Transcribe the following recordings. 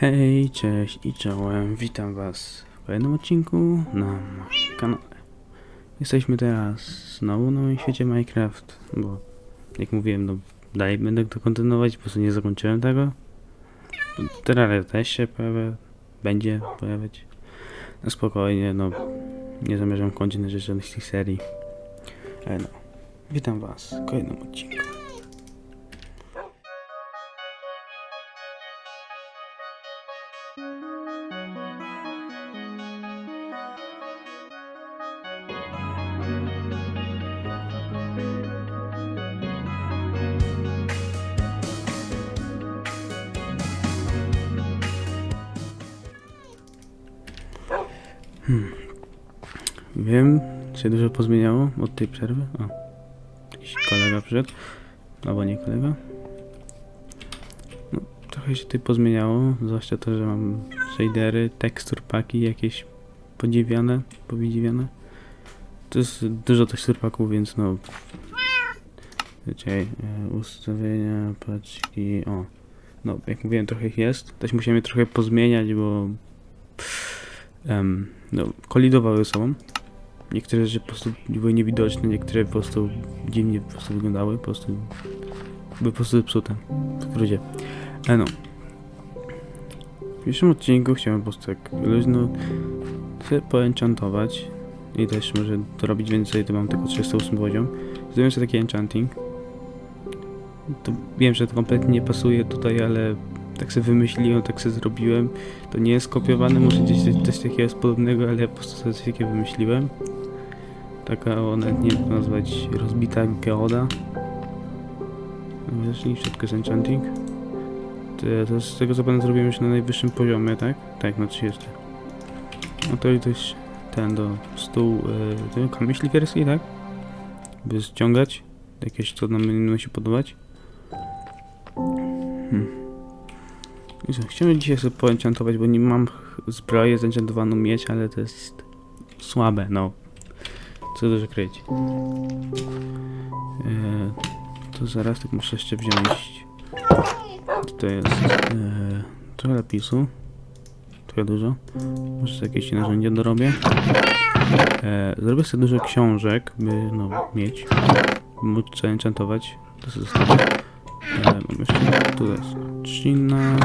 Hej, cześć i czołem, witam was w kolejnym odcinku na moim kanale. Jesteśmy teraz znowu na moim świecie Minecraft, bo jak mówiłem, no dalej będę to kontynuować, po prostu nie zakończyłem tego. Terraria też się pojawia, będzie pojawiać. No spokojnie, no nie zamierzam kończyć na z tych serii. Ale no, witam was w kolejnym odcinku. Wiem, się dużo pozmieniało od tej przerwy. O, jakiś kolega przyszedł. Albo nie kolega. No, trochę się tutaj pozmieniało, zwłaszcza to, że mam shadery, tekstur paki jakieś podziwiane, powidziwiane. To jest dużo tekstur paków, więc no... Czekaj, e, ustawienia, paczki, o. No, jak mówiłem, trochę ich jest. Też musiałem je trochę pozmieniać, bo... em, no, kolidowały ze sobą. Niektóre rzeczy po prostu były niewidoczne, niektóre po prostu dziwnie po prostu wyglądały, po prostu były po prostu zepsute. W skrócie. Ale no. W pierwszym odcinku chciałem po prostu tak luźno sobie poenchantować i też może dorobić więcej, to mam tylko 308 poziom. Zrobiłem sobie taki enchanting. To wiem, że to kompletnie nie pasuje tutaj, ale tak sobie wymyśliłem, tak sobie zrobiłem. To nie jest kopiowane, może gdzieś coś, takiego jest podobnego, ale ja po prostu coś takiego wymyśliłem. Taka, ona nie wiem, nazwać, rozbita geoda. Zacznij wszystko z enchanting. To, z tego co pamiętam zrobiłem już na najwyższym poziomie, tak? Tak, na 30. No to i też ten do stół, yy, kamień szlifierski, tak? By ściągać. Jakieś co nam innym się podobać. Hmm. I co, chciałem dzisiaj sobie poenchantować, bo nie mam zbroję zenchantowaną mieć, ale to jest słabe, no. Co dużo kryć. Eee, to zaraz tak muszę jeszcze wziąć. To jest? Eee, trochę napisu. Trochę dużo. Może jakieś narzędzia dorobię. Eee, zrobię sobie dużo książek, by no, mieć. By móc enchantować. To sobie zostawię. Eee, mam jeszcze, tu jest trzcina.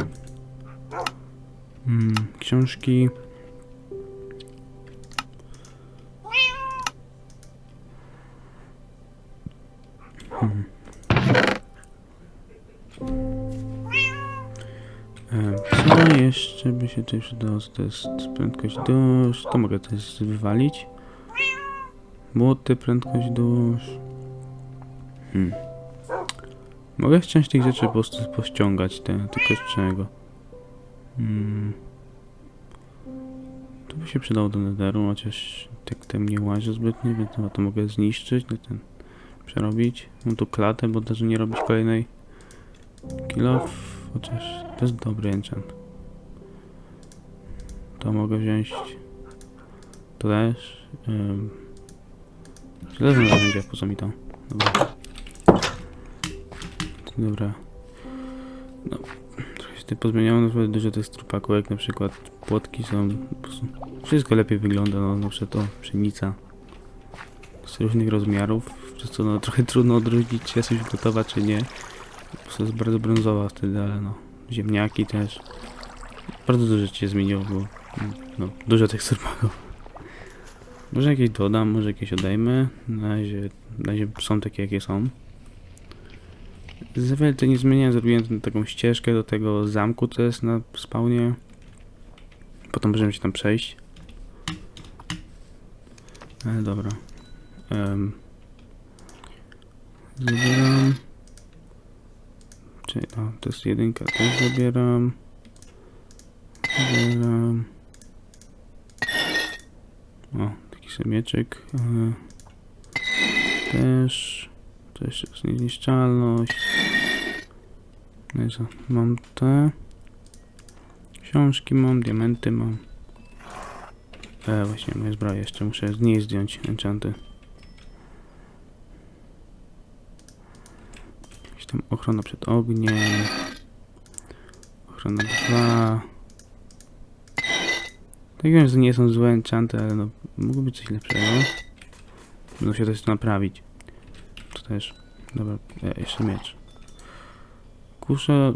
Mm, książki. Się tutaj przydało? To jest prędkość dusz. To mogę też wywalić. Młoty, prędkość dusz. Hmm. Mogę część tych rzeczy po prostu pościągać, te, tylko z czego? Hmm. To by się przydało do netheru, chociaż tak tam nie łażę zbytnio, więc chyba to mogę zniszczyć, no ten przerobić. Mam tu klatę, bo też nie robić kolejnej kill off, chociaż to jest dobry enchant. To mogę wziąć. Też. Um, Żelazne narzędzia, po co mi to? Dobra. Dobra. No, trochę się tutaj pozmieniało, naprawdę dużo tych strupaków, jak na przykład płotki są, wszystko lepiej wygląda, no na przykład to pszenica z różnych rozmiarów, przez co no trochę trudno odróżnić, czy jest już gotowa, czy nie. Po prostu jest bardzo brązowa wtedy, ale no, ziemniaki też. Bardzo dużo się zmieniło, bo no, dużo tych strupaków. Może jakieś dodam, może jakieś odejmę. Na razie, na razie są takie, jakie są. Za to nie zmieniałem, zrobiłem taką ścieżkę do tego zamku, co jest na spawnie. Potem możemy się tam przejść. Ale dobra. Um, zabieram. Czyli, o, to jest jedynka, też zabieram. Zabieram. Mieczek. e, Też. Jeszcze jest niezniszczalność. No i co? Mam te. Książki mam, diamenty mam. E, właśnie moje zbroje jeszcze muszę z niej zdjąć enchanty. Jakaś tam ochrona przed ogniem. Ochrona 2. Tak wiem, że nie są złe enchanty, ale no mogło być coś lepszego. Będą się też naprawić. To też. Dobra, e, jeszcze miecz. Kusza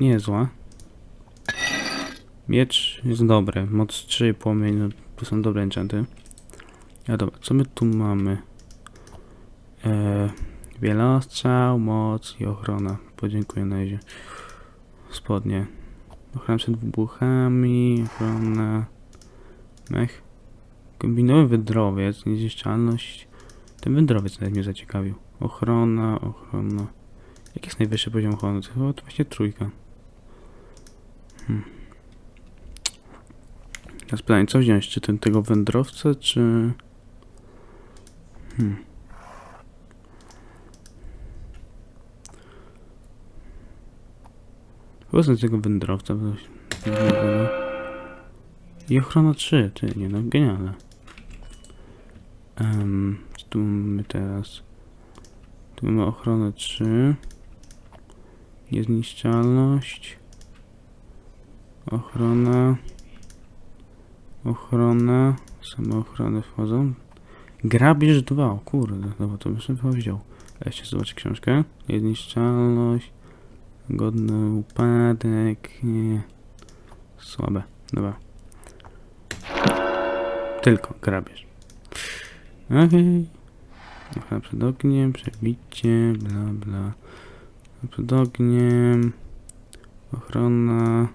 nie zła. Miecz jest dobry. Moc 3, płomień, no, to są dobre enchanty. A dobra, co my tu mamy? E, wielostrzał, moc i ochrona. Podziękuję na razie. Spodnie. Ochrona przed wybuchami, ochrona... Mech. Kombinowy wędrowiec, niezniszczalność. Ten wędrowiec nawet mnie zaciekawił. Ochrona, ochrona. Jaki jest najwyższy poziom ochrony? To chyba to właśnie trójka. Hmm. Teraz pytanie, co wziąć? Czy ten tego wędrowca, czy... Hmm. Z tego wędrowca. I ochrona 3, ty nie no, genialne. Um, co tu mamy teraz? Tu mamy ochronę 3. Niezniszczalność. Ochrona. Ochrona. Same ochrony wchodzą. Grabież 2, o kurde, dobra, to bym chyba wziął. Jeszcze zobaczę książkę. Niezniszczalność. Godny upadek. Słabe, dobra. Tylko grabież. Okej. Ochrona przed ogniem, przebicie, bla bla. Przed ogniem. Ochrona.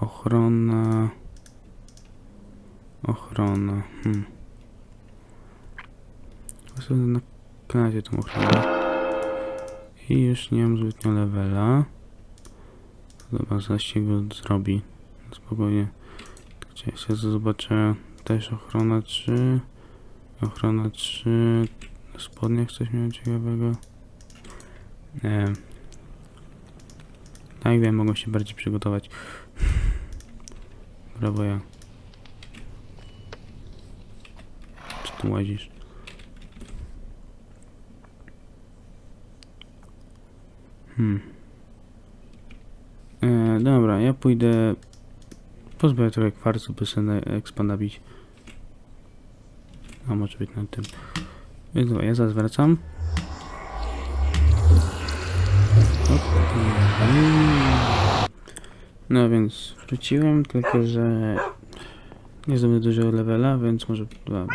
Ochrona. Ochrona. Hmm. Sobie na razie tą ochronę. I już nie mam zbytnio levela. Dobra, zaś się go zrobi. Spokojnie. Gdzie jeszcze zobaczę. Też ochrona 3. Ochrona 3. Na spodniach coś miałem ciekawego. Nie. Tak wiem, mogą się bardziej przygotować. Brawo ja. Czy tu łazisz? Hmm. E, dobra, ja pójdę pozbawię trochę kwarcu, by sobie na expa nabić. A może być na tym. Więc dobra, ja zaraz wracam. Hop. No więc wróciłem, tylko że nie zdobyłem dużo levela, więc może po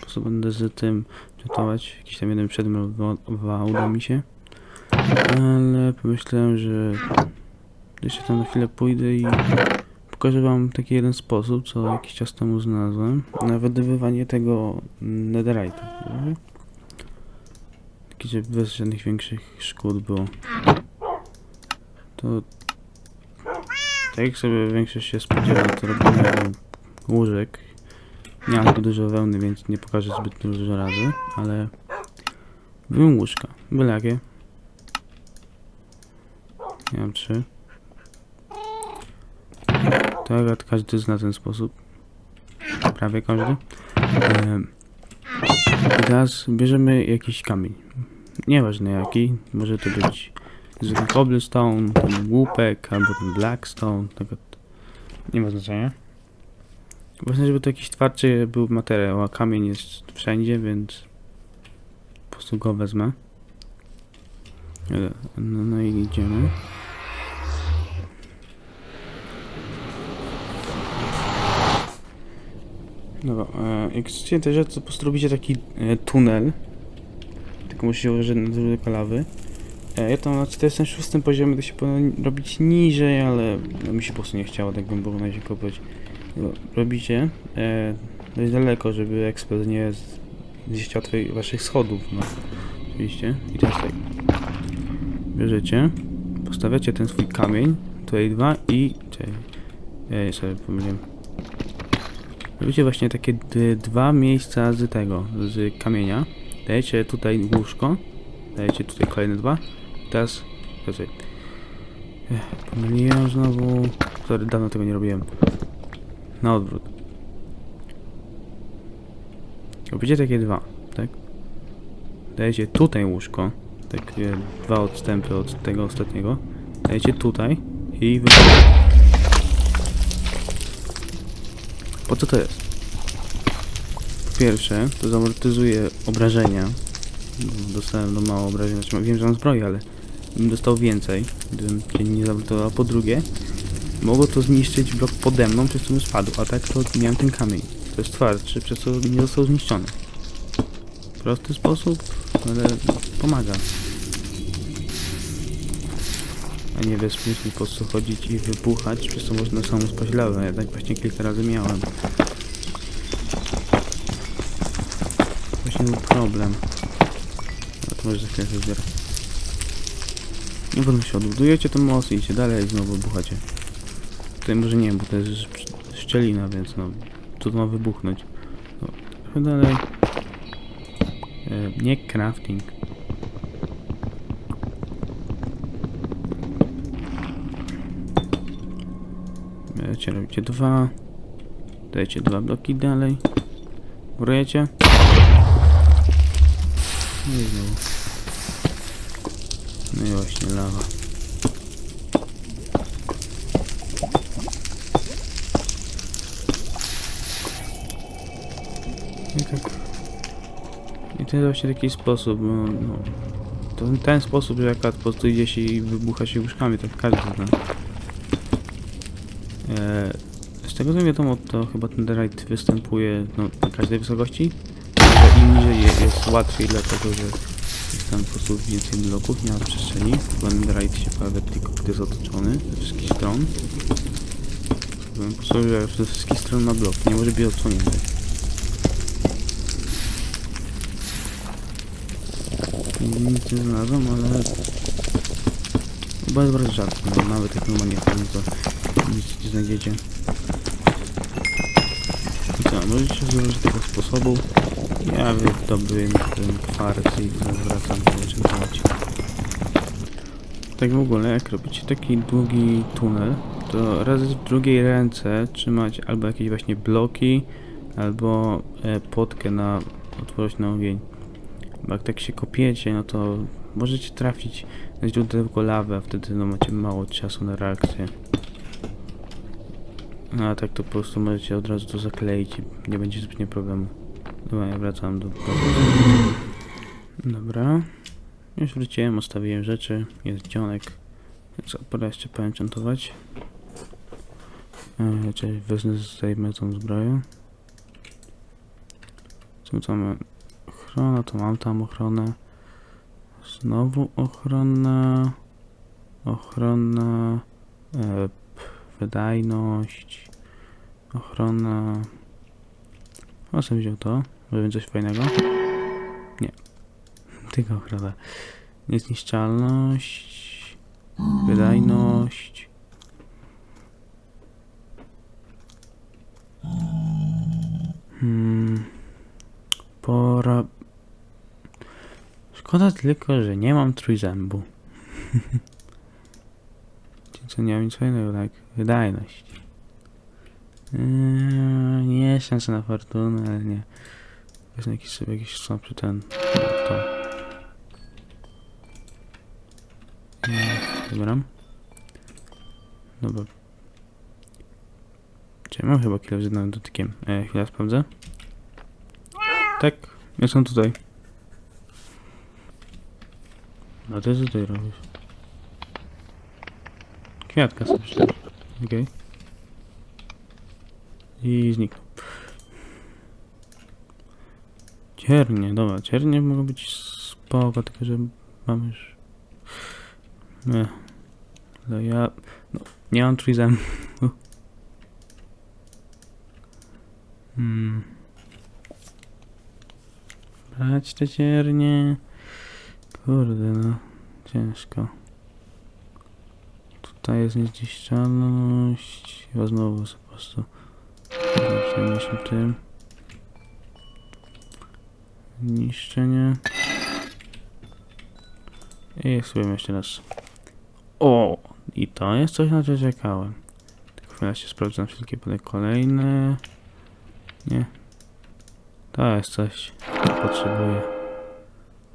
prostu będę z tym czytować. Jakiś tam jeden przedmiot uda mi się. Ale pomyślałem, że jeszcze tam na chwilę pójdę i pokażę wam taki jeden sposób, co jakiś czas temu znalazłem, na wydobywanie tego netherite'a. Taki, żeby bez żadnych większych szkód było. To tak jak sobie większość się spodziewa, to robimy łóżek. Nie mam tu dużo wełny, więc nie pokażę zbyt dużo razy, ale byłem łóżka, byle jakie. Ja mam trzy. Tak, każdy zna ten sposób. Prawie każdy. I teraz bierzemy jakiś kamień. Nieważne jaki. Może to być zwykły cobblestone, ten łupek, albo ten blackstone. Tego nie ma znaczenia. Ważne, żeby to jakiś twardszy był materiał, a kamień jest wszędzie, więc po prostu go wezmę. No, no i idziemy. Dobra, e, jak chcecie te rzeczy, to po prostu robicie taki e, tunel. Tylko musicie użyć na dużo lawy. E, ja tam na 46 poziomie to się powinno robić niżej, ale no, mi się po prostu nie chciało tak głęboko na się kopać. Robicie e, dość daleko, żeby ekspert nie z- zniszczył twoich, waszych schodów, no. Oczywiście. I teraz tak. Bierzecie, postawiacie ten swój kamień, tutaj dwa i... Czekaj, ja sobie pomyliłem. Robicie właśnie takie dwa miejsca z tego, z kamienia. Dajecie tutaj łóżko. Dajecie tutaj kolejne dwa. Teraz... Ech, Pomyliłem znowu. Sorry, dawno tego nie robiłem. Na odwrót. Robicie takie dwa, tak? Dajecie tutaj łóżko. Takie dwa odstępy od tego ostatniego. Dajecie tutaj I. Po co to jest? Po pierwsze, to zamortyzuje obrażenia. Dostałem no mało obrażeń, znaczy wiem, że mam zbroję, ale bym dostał więcej, gdybym się nie zamortyzował. A po drugie, mogło to zniszczyć blok pode mną, przez co bym spadł, a tak to miałem ten kamień. To jest twardszy, przez co nie został zniszczony. Prosty sposób, ale pomaga. A nie bez sensu po prostu chodzić i wybuchać, przez co można samą spaść lawę. Ja tak właśnie kilka razy miałem. Właśnie był problem. A to może za chwilę zbiera. No potem się odbudujecie ten most i idziecie dalej i znowu wybuchacie. Tutaj może nie bo to jest sz- szczelina, więc no... Co to ma wybuchnąć? No, dalej. E, nie crafting. Dajcie, robicie dwa. Dajcie dwa bloki dalej. Murujecie. No i znowu. No i właśnie lawa. I tak. To jest właśnie taki sposób, no, no. To ten sposób, że jak po prostu idzie się i wybucha się łóżkami, tak każdy zna. Eee, z tego co wiadomo, to chyba ten derite występuje no, na każdej wysokości. Że im niżej je- jest łatwiej, dlatego że jest tam po prostu więcej bloków, nie ma przestrzeni. Bo derite się pojawia tylko gdy jest otoczony ze wszystkich stron. Bo Po prostu, że ze wszystkich stron ma blok, nie może być odsłonięty. Nic nie znalazłem, ale... Jest bardzo rzadko, no, nawet jak normalnie to nic nie znajdziecie. I co, możecie zużyć tego sposobu. Ja wydobyłem ten kwarc i zwracam do wyczerpać. Tak w ogóle, jak robicie taki długi tunel, to raz w drugiej ręce trzymać albo jakieś właśnie bloki, albo e, potkę na ogień. Jak tak się kopiecie, no to możecie trafić na źródełko lawy, a wtedy no macie mało czasu na reakcję. No a tak to po prostu możecie od razu to zakleić i nie będzie zbytnio problemu. Dobra, ja wracam do... Dobra. Już wróciłem, ustawiłem rzeczy, jest dzionek. Więc pora jeszcze poenchantować. Eee, czyli wezmę, zdejmę tą zbroję. Co tam? Ochrona, to mam tam ochronę. Znowu ochrona. Ochrona. E, wydajność. Ochrona. O, sobie wziął to. Może coś fajnego? Nie. Tylko ochrona. Niezniszczalność. Wydajność. Hmm. Pora... Szkoda tylko, że nie mam trójzębu. Co nie mam nic fajnego, tak? Wydajność. Eee, nie szansa na fortunę, ale nie. Jest jakiś sobie jakiś słabszy ten. To. Dobra. Dobra. Czy mam chyba kilo z jednym dotykiem? E, chwila sprawdzę. Tak, jestem tutaj. No ty co tutaj robisz? Kwiatka sobie przyszedł. Okej. I zniknął. Ciernie, dobra, ciernie mogą być spoko, tylko że mam już... Nie. No ja... No, nie mam trójzębu. Hmm. Brać te ciernie. Kurde no, ciężko. Tutaj jest niezniszczalność. Chyba znowu po prostu zajmę się tym. Niszczenie. I spróbujmy jeszcze raz. O! I to jest coś na co czekałem. Tylko chwilę się sprawdzam wszelkie pole kolejne. Nie. To jest coś, co potrzebuję.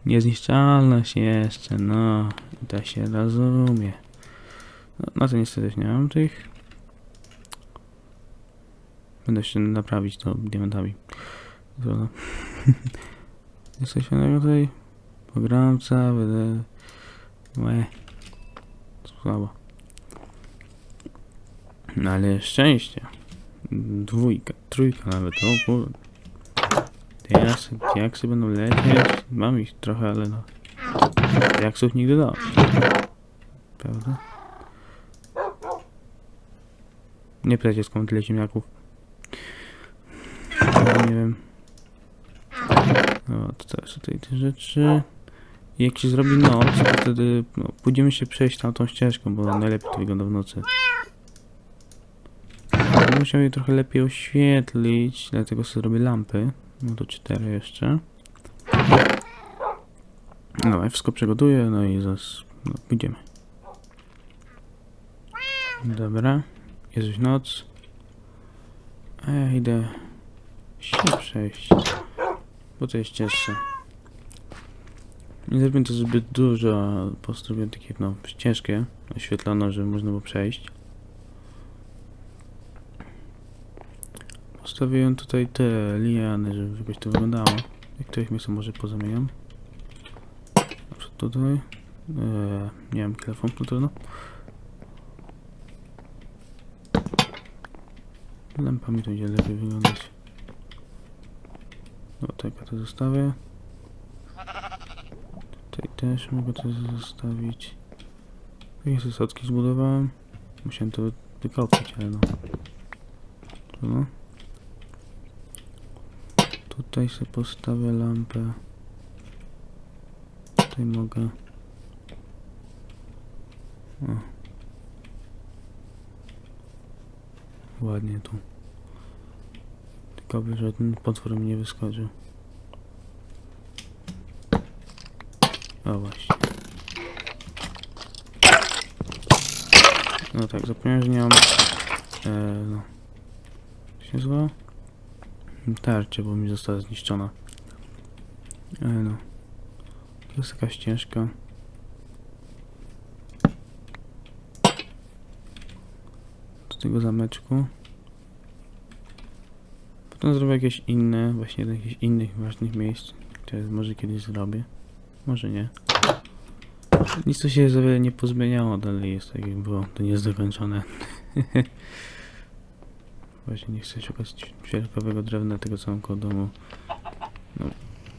Niezniszczalność jeszcze, no. To się rozumie. No, na to niestety nie mam tych. Będę się naprawić to diamentami. Dobra. Jest coś innego tutaj? Będę... Łe. Słabo. No ale szczęście. Dwójka, trójka nawet, o kurde. Teraz diaksy będą lecieć. Mam ich trochę, ale no. Diaksów nigdy dał. Prawda? Nie pytajcie skąd tyle ziemniaków. Nie wiem. No, to teraz tutaj te rzeczy. Jak się zrobi noc, to wtedy no, pójdziemy się przejść tamtą ścieżką, bo najlepiej to wygląda w nocy. Musiał je trochę lepiej oświetlić, dlatego sobie zrobię lampy. No to cztery jeszcze. Ja wszystko przygotuję, no i zaraz no, pójdziemy. Dobra, jest już noc. A ja idę się przejść. Po tej ścieżce. Nie zrobię to zbyt dużo, a postawiłem takie no ścieżkę oświetloną, żeby można było przejść. Postawiłem tutaj te liany, żeby jakoś to wyglądało. Jak to ich miejsce może pozamieniam. Przykład tutaj. Eee, nie wiem, telefon, no trudno. Lampami to będzie lepiej wyglądać. No ja to zostawię. Tutaj też mogę to zostawić. Takie zasadki zbudowałem. Musiałem to wykopać, ale no. Trudno. Tutaj sobie postawię lampę. Tutaj mogę. O. Ładnie tu. Tylko by żaden potwór nie wyskoczył. O właśnie. No tak, zapomniałem, że nie mam... E, no. Się nazywa? Tarczę, bo mi została zniszczona. E, no. To jest taka ścieżka. Do tego zameczku. Potem zrobię jakieś inne, właśnie do jakichś innych ważnych miejsc, które może kiedyś zrobię. Może nie. Nic tu się za wiele nie pozmieniało, dalej jest tak jak było, to nie jest dokończone. Właśnie nie chcę szukać sierpowego drewna tego co domu. No,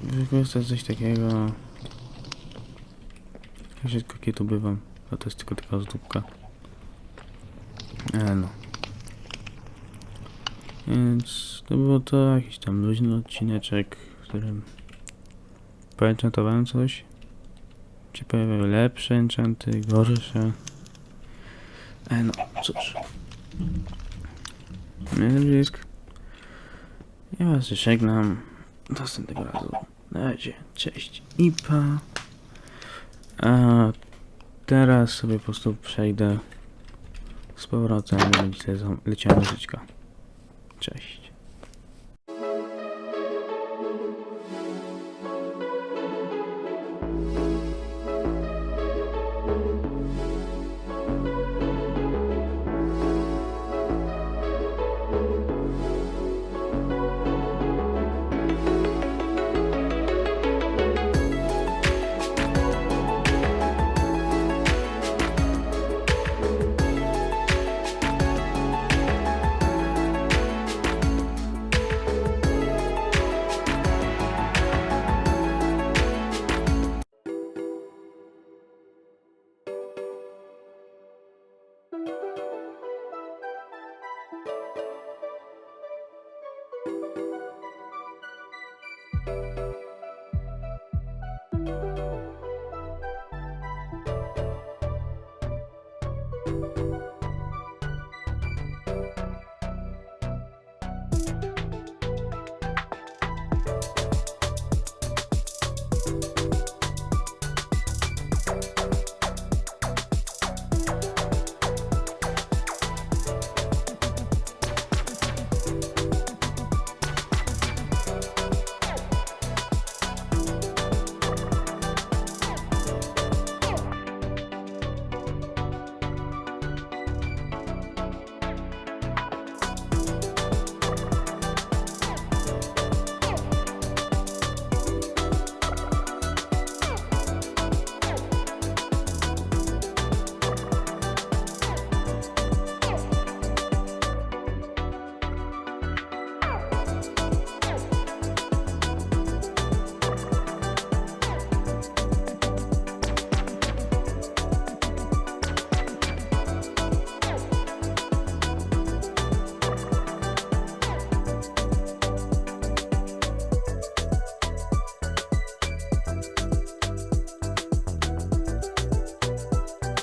wykorzystać coś takiego. Ja Rzadko kiedy tu bywam, a to jest tylko taka ozdóbka. Ale no. Więc to było to, jakiś tam luźny odcineczek, w którym poenchantowałem coś. Się pojawiały lepsze enchanty, gorsze. E no, cóż. Ludzisk. Ja was żegnam. Do następnego razu. Na razie. Cześć. Ipa. A teraz sobie po prostu przejdę z powrotem i leciała muzyczka. Cześć.